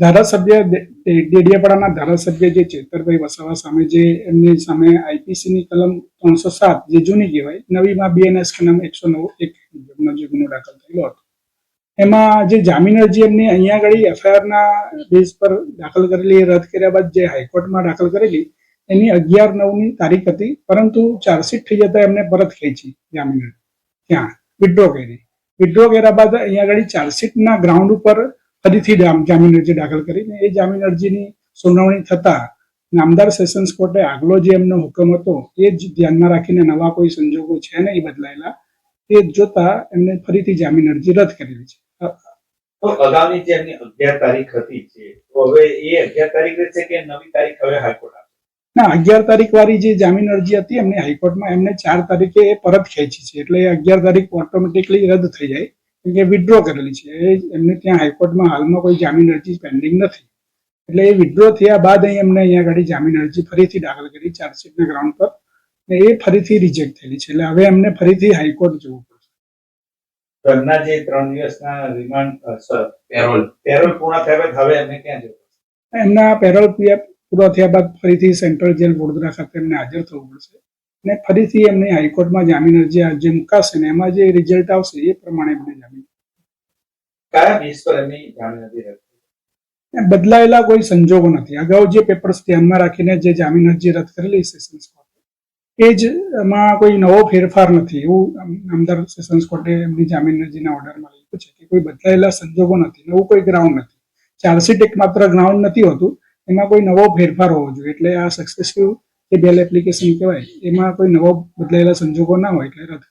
ધારાસભ્ય ડેડિયાપાડાના ધારાસભ્ય જે ચેતરભાઈ વસાવા સામે જે એમની સામે આઈપીસી ની કલમ ત્રણસો સાત જે જૂની કહેવાય, નવીમાં બીએનએસ કલમ એકસો નવ એક મુજબનો જે ગુનો દાખલ થયેલો હતો. એમાં જે જામીન અરજી એમની અહીંયા આગળ એફઆઈઆર ના બેઝ પર દાખલ કરેલી રદ કર્યા બાદ જે હાઈકોર્ટમાં દાખલ કરેલી, એની અગિયાર નવની તારીખ હતી, પરંતુ ચાર્જશીટ થઈ જતા એમને પરત ખેંચી જામીન ત્યાં વિડ્રો કરી. વિડ્રો કર્યા બાદ અહીંયા આગળ ચાર્જશીટના ગ્રાઉન્ડ ઉપર ફરીથી જામીન અરજી દાખલ કરીને એ જામીન અરજીની સુનાવણી થતા નામદાર સેશન્સ કોર્ટે આગલો જે એમનો હુકમ હતો એ જ ધ્યાનમાં રાખીને નવા કોઈ સંજોગો છે નહીં બદલાયેલા એ જોતા એમને ફરીથી જામીન અરજી રદ કરેલી છે. તો અગાઉની જે એમની અગિયાર તારીખ હતી છે તો હવે એ અગિયાર તારીખ છે કે નવી તારીખ હવે હાઈકોર્ટ ના અગિયાર તારીખ વાળી જે જામીન અરજી હતી એમને હાઈકોર્ટમાં એમને ચાર તારીખે એ પરત ખેંચી છે એટલે અગિયાર તારીખ ઓટોમેટિકલી રદ થઈ જાય. કે વિડ્રો કરેલી છે. એ એમને ત્યાં હાઈકોર્ટમાં હાલમાં કોઈ જામીન અરજી પેન્ડિંગ નથી. એટલે એ વિડ્રો થયા બાદ અહીં એમને અહીંયા આગળ જામીન અરજી ફરીથી દાખલ કરી ચાર્જશીટના ગ્રાઉન્ડ પર. ને એ ફરીથી રિજેક્ટ થયેલી છે. એટલે હવે એમને ફરીથી હાઈકોર્ટ જવું પડશે. ઘરના જે ત્રણ દિવસના રિમાન્ડ પેરોલ પેરોલ પૂર્ણ થયા બાદ હવે એમને ક્યાં જવું પડશે? એમના પેરોલ પૂરા પૂરો થયા બાદ ફરીથી સેન્ટ્રલ જેલ વડોદરા ખાતે એમને હાજર થવું પડશે. ને ફરીથી એમની હાઈકોર્ટમાં જામીન અરજી જે મુકાશે ને એમાં જે રિઝલ્ટ આવશે એ પ્રમાણે એમને જામીન કયા બેઝ પર એમની જામીન હતી બદલાયેલા કોઈ સંજોગો નથી. અગાઉ જે પેપર્સ ધ્યાનમાં રાખીને જે જામીન અરજી રદ કરેલી સેશન્સ કોર્ટે એ જ એમાં કોઈ નવો ફેરફાર નથી. એવું નામદાર સેશન્સ કોર્ટે એમની જામીન અરજીના ઓર્ડરમાં લખ્યું છે કે કોઈ બદલાયેલા સંજોગો નથી નવું કોઈ ગ્રાઉન્ડ નથી. ચાર્જશીટ એક માત્ર ગ્રાઉન્ડ નથી હોતું. એમાં કોઈ નવો ફેરફાર હોવો જોઈએ. એટલે આ સક્સેસફુલ જે બેલ એપ્લિકેશન કહેવાય એમાં કોઈ નવો બદલાયેલા સંજોગો ના હોય એટલે રદ